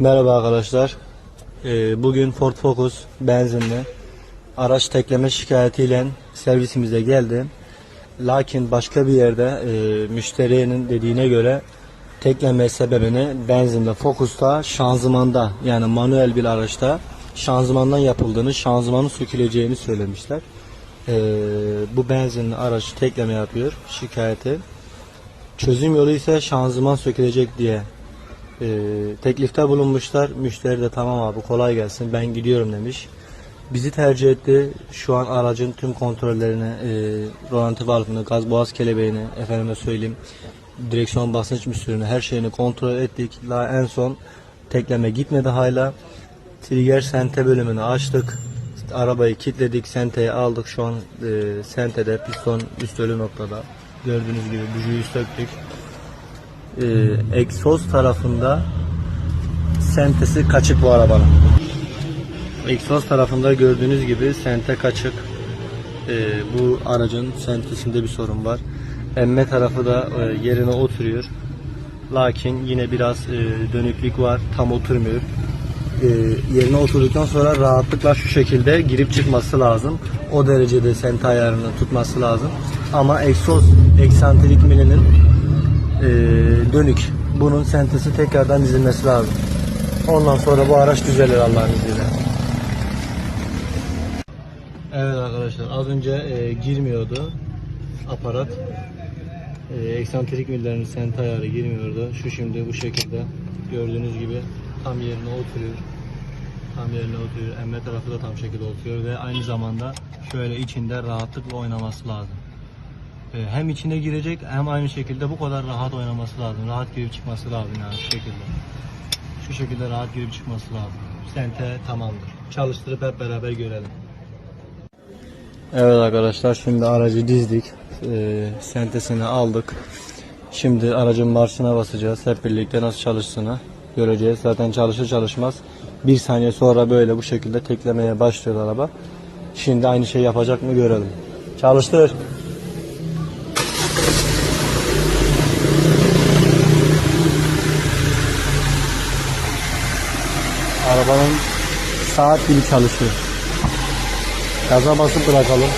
Merhaba arkadaşlar. Ee, bugün Ford Focus benzinli araç tekleme şikayetiyle servisimize geldi. Lakin başka bir yerde e, müşterinin dediğine göre tekleme sebebini benzinli Focus'ta şanzımanda yani manuel bir araçta şanzımandan yapıldığını, şanzımanın söküleceğini söylemişler. Ee, bu benzinli araç tekleme yapıyor şikayeti. Çözüm yolu ise şanzıman sökülecek diye e, teklifte bulunmuşlar. Müşteri de tamam abi kolay gelsin ben gidiyorum demiş. Bizi tercih etti. Şu an aracın tüm kontrollerini, e, rolanti valfını, gaz boğaz kelebeğini, efendime söyleyeyim, direksiyon basınç müsürünü, her şeyini kontrol ettik. Daha en son tekleme gitmedi hala. Trigger sente bölümünü açtık. Arabayı kilitledik, senteyi aldık. Şu an e, sentede piston üst ölü noktada. Gördüğünüz gibi bujiyi söktük e, egzoz tarafında sentesi kaçık bu arabanın. Egzoz tarafında gördüğünüz gibi sente kaçık. E, bu aracın sentesinde bir sorun var. Emme tarafı da e, yerine oturuyor. Lakin yine biraz e, dönüklük var. Tam oturmuyor. E, yerine oturduktan sonra rahatlıkla şu şekilde girip çıkması lazım. O derecede sente ayarını tutması lazım. Ama egzoz eksantrik milinin dönük. Bunun sentesi tekrardan dizilmesi lazım. Ondan sonra bu araç düzelir Allah'ın izniyle. Evet arkadaşlar az önce e, girmiyordu aparat. E, eksantrik millerinin sent ayarı girmiyordu. Şu şimdi bu şekilde gördüğünüz gibi tam yerine oturuyor. Tam yerine oturuyor. Emme tarafı da tam şekilde oturuyor ve aynı zamanda şöyle içinde rahatlıkla oynaması lazım. E, hem içine girecek hem aynı şekilde bu kadar rahat oynaması lazım. Rahat girip çıkması lazım yani şu şekilde. Şu şekilde rahat girip çıkması lazım. Sente tamamdır. Çalıştırıp hep beraber görelim. Evet arkadaşlar şimdi aracı dizdik. E, sentesini aldık. Şimdi aracın marşına basacağız. Hep birlikte nasıl çalıştığını göreceğiz. Zaten çalışır çalışmaz bir saniye sonra böyle bu şekilde teklemeye başlıyor araba. Şimdi aynı şey yapacak mı görelim. Çalıştır. Arabanın saat gibi çalışıyor. Gaza basıp bırakalım.